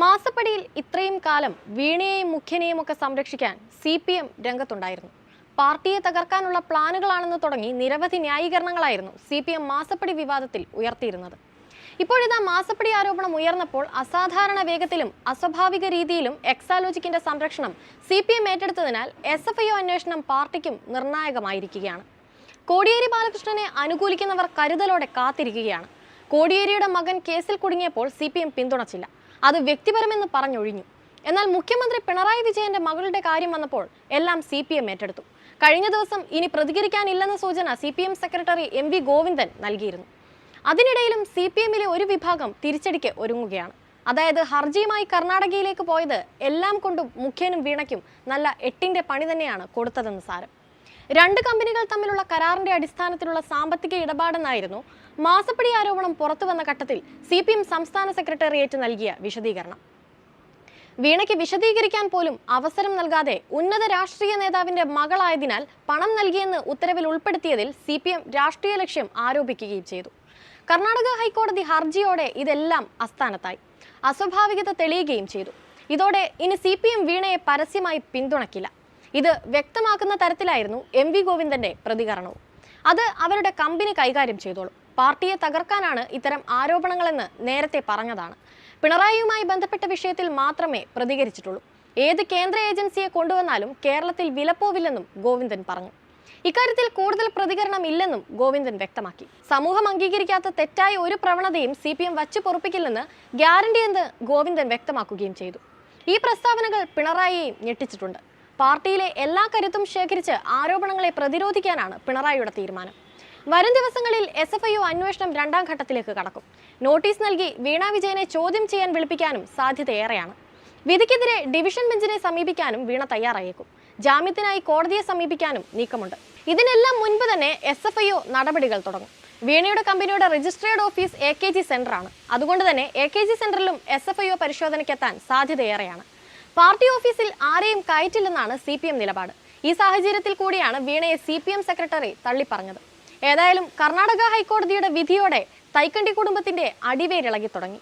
മാസപ്പടിയിൽ ഇത്രയും കാലം വീണയെയും മുഖ്യനെയും ഒക്കെ സംരക്ഷിക്കാൻ സി പി എം രംഗത്തുണ്ടായിരുന്നു. പാർട്ടിയെ തകർക്കാനുള്ള പ്ലാനുകളാണെന്ന് തുടങ്ങി നിരവധി ന്യായീകരണങ്ങളായിരുന്നു സി പി എം മാസപ്പടി വിവാദത്തിൽ ഉയർത്തിയിരുന്നത്. ഇപ്പോഴിതാ മാസപ്പടി ആരോപണം ഉയർന്നപ്പോൾ അസാധാരണ വേഗത്തിലും അസ്വാഭാവിക രീതിയിലും എക്സാലോജിക്കിന്റെ സംരക്ഷണം സി പി എം ഏറ്റെടുത്തതിനാൽ എസ് എഫ് ഐ അന്വേഷണം പാർട്ടിക്കും നിർണായകമായിരിക്കുകയാണ്. കോടിയേരി ബാലകൃഷ്ണനെ അനുകൂലിക്കുന്നവർ കരുതലോടെ കാത്തിരിക്കുകയാണ്. കോടിയേരിയുടെ മകൻ കേസിൽ കുടുങ്ങിയപ്പോൾ സി പി എം പിന്തുണച്ചില്ല. അത് വ്യക്തിപരമെന്ന് പറഞ്ഞൊഴിഞ്ഞു. എന്നാൽ മുഖ്യമന്ത്രി പിണറായി വിജയന്റെ മകളുടെ കാര്യം വന്നപ്പോൾ എല്ലാം സി പി എം ഏറ്റെടുത്തു. കഴിഞ്ഞ ദിവസം ഇനി പ്രതികരിക്കാനില്ലെന്ന സൂചന C P M secretary M V Govindan നൽകിയിരുന്നു. അതിനിടയിലും സി പി എമ്മിലെ ഒരു വിഭാഗം തിരിച്ചടിക്ക് ഒരുങ്ങുകയാണ്. അതായത് ഹർജിയുമായി കർണാടകയിലേക്ക് പോയത് എല്ലാം കൊണ്ടും മുഖ്യനും വീണയ്ക്കും നല്ല എട്ടിന്റെ പണി തന്നെയാണ് കൊടുത്തതെന്ന് സാരം. രണ്ട് കമ്പനികൾ തമ്മിലുള്ള കരാറിന്റെ അടിസ്ഥാനത്തിലുള്ള സാമ്പത്തിക ഇടപാടെന്നായിരുന്നു മാസപ്പടി ആരോപണം പുറത്തു വന്ന ഘട്ടത്തിൽ സി പി എം സംസ്ഥാന സെക്രട്ടേറിയറ്റ് നൽകിയ വിശദീകരണം. വീണയ്ക്ക് വിശദീകരിക്കാൻ പോലും അവസരം നൽകാതെ ഉന്നത രാഷ്ട്രീയ നേതാവിന്റെ മകളായതിനാൽ പണം നൽകിയെന്ന് ഉത്തരവിൽ ഉൾപ്പെടുത്തിയതിൽ സി പി എം രാഷ്ട്രീയ ലക്ഷ്യം ആരോപിക്കുകയും ചെയ്തു. കർണാടക ഹൈക്കോടതി ഹർജിയോടെ ഇതെല്ലാം അസ്ഥാനത്തായി. അസ്വാഭാവികത തെളിയുകയും ചെയ്തു. ഇതോടെ ഇനി സി പി എം വീണയെ പരസ്യമായി പിന്തുണയ്ക്കില്ല ഇത് വ്യക്തമാക്കുന്ന തരത്തിലായിരുന്നു എം വി ഗോവിന്ദന്റെ പ്രതികരണവും. അത് അവരുടെ കമ്പനി കൈകാര്യം ചെയ്തോളും. പാർട്ടിയെ തകർക്കാനാണ് ഇത്തരം ആരോപണങ്ങളെന്ന് നേരത്തെ പറഞ്ഞതാണ്. പിണറായിയുമായി ബന്ധപ്പെട്ട വിഷയത്തിൽ മാത്രമേ പ്രതികരിച്ചിട്ടുള്ളൂ. ഏത് കേന്ദ്ര ഏജൻസിയെ കൊണ്ടുവന്നാലും കേരളത്തിൽ വിലപ്പോവില്ലെന്നും ഗോവിന്ദൻ പറഞ്ഞു. ഇക്കാര്യത്തിൽ കൂടുതൽ പ്രതികരണം ഇല്ലെന്നും ഗോവിന്ദൻ വ്യക്തമാക്കി. സമൂഹം അംഗീകരിക്കാത്ത തെറ്റായ ഒരു പ്രവണതയും സി പി എം വച്ചു പൊറുപ്പിക്കില്ലെന്ന് ഗ്യാരണ്ടിയെന്ന് ഗോവിന്ദൻ വ്യക്തമാക്കുകയും ചെയ്തു. ഈ പ്രസ്താവനകൾ പിണറായിയെയും ഞെട്ടിച്ചിട്ടുണ്ട്. പാർട്ടിയിലെ എല്ലാ കരുത്തും ശേഖരിച്ച് ആരോപണങ്ങളെ പ്രതിരോധിക്കാനാണ് പിണറായിയുടെ തീരുമാനം. വരും ദിവസങ്ങളിൽ എസ് എഫ് ഐ അന്വേഷണം രണ്ടാം ഘട്ടത്തിലേക്ക് കടക്കും. നോട്ടീസ് നൽകി വീണ വിജയനെ ചോദ്യം ചെയ്യാൻ വിളിപ്പിക്കാനും സാധ്യതയേറെയാണ്. വിധിക്കെതിരെ ഡിവിഷൻ ബെഞ്ചിനെ സമീപിക്കാനും വീണ തയ്യാറായേക്കും. ജാമ്യത്തിനായി കോടതിയെ സമീപിക്കാനും നീക്കമുണ്ട്. ഇതിനെല്ലാം മുൻപ് തന്നെ എസ് എഫ് ഐ നടപടികൾ തുടങ്ങും. വീണയുടെ കമ്പനിയുടെ registered office A K G സെന്ററാണ്. അതുകൊണ്ട് തന്നെ എ കെ ജി സെന്ററിലും എസ് എഫ് ഐ പരിശോധനയ്ക്കെത്താൻ സാധ്യതയേറെയാണ്. പാർട്ടി ഓഫീസിൽ ആരെയും കയറ്റില്ലെന്നാണ് സി പി എം നിലപാട്. ഈ സാഹചര്യത്തിൽ കൂടിയാണ് വീണയെ സി പി എം സെക്രട്ടറി തള്ളിപ്പറഞ്ഞത്. ഏതായാലും കർണാടക ഹൈക്കോടതിയുടെ വിധിയോടെ തൈക്കണ്ടി കുടുംബത്തിന്റെ അടിവേരിളകി തുടങ്ങി.